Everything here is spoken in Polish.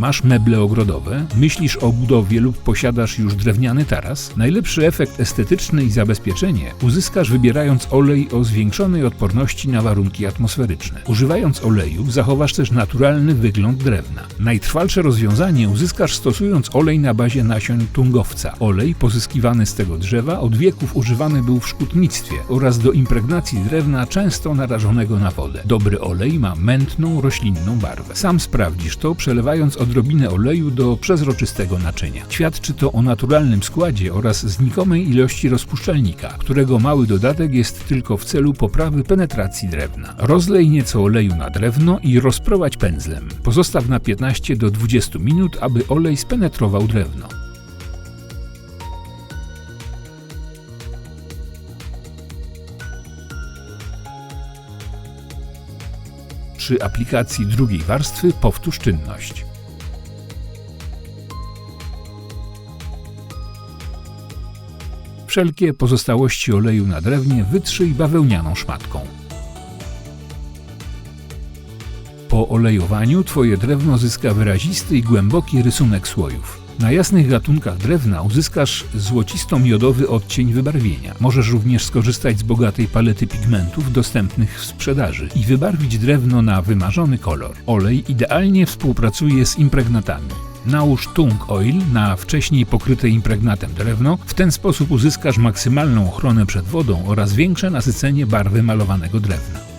Masz meble ogrodowe? Myślisz o budowie lub posiadasz już drewniany taras? Najlepszy efekt estetyczny i zabezpieczenie uzyskasz wybierając olej o zwiększonej odporności na warunki atmosferyczne. Używając oleju zachowasz też naturalny wygląd drewna. Najtrwalsze rozwiązanie uzyskasz stosując olej na bazie nasion tungowca. Olej pozyskiwany z tego drzewa od wieków używany był w szkutnictwie oraz do impregnacji drewna często narażonego na wodę. Dobry olej ma mętną, roślinną barwę. Sam sprawdzisz to przelewając odrobinę oleju do przezroczystego naczynia. Świadczy to o naturalnym składzie oraz znikomej ilości rozpuszczalnika, którego mały dodatek jest tylko w celu poprawy penetracji drewna. Rozlej nieco oleju na drewno i rozprowadź pędzlem. Pozostaw na 15 do 20 minut, aby olej spenetrował drewno. Przy aplikacji drugiej warstwy powtórz czynność. Wszelkie pozostałości oleju na drewnie wytrzyj bawełnianą szmatką. Po olejowaniu Twoje drewno zyska wyrazisty i głęboki rysunek słojów. Na jasnych gatunkach drewna uzyskasz złocisto-miodowy odcień wybarwienia. Możesz również skorzystać z bogatej palety pigmentów dostępnych w sprzedaży i wybarwić drewno na wymarzony kolor. Olej idealnie współpracuje z impregnatami. Nałóż tung oil na wcześniej pokryte impregnatem drewno. W ten sposób uzyskasz maksymalną ochronę przed wodą oraz większe nasycenie barwy malowanego drewna.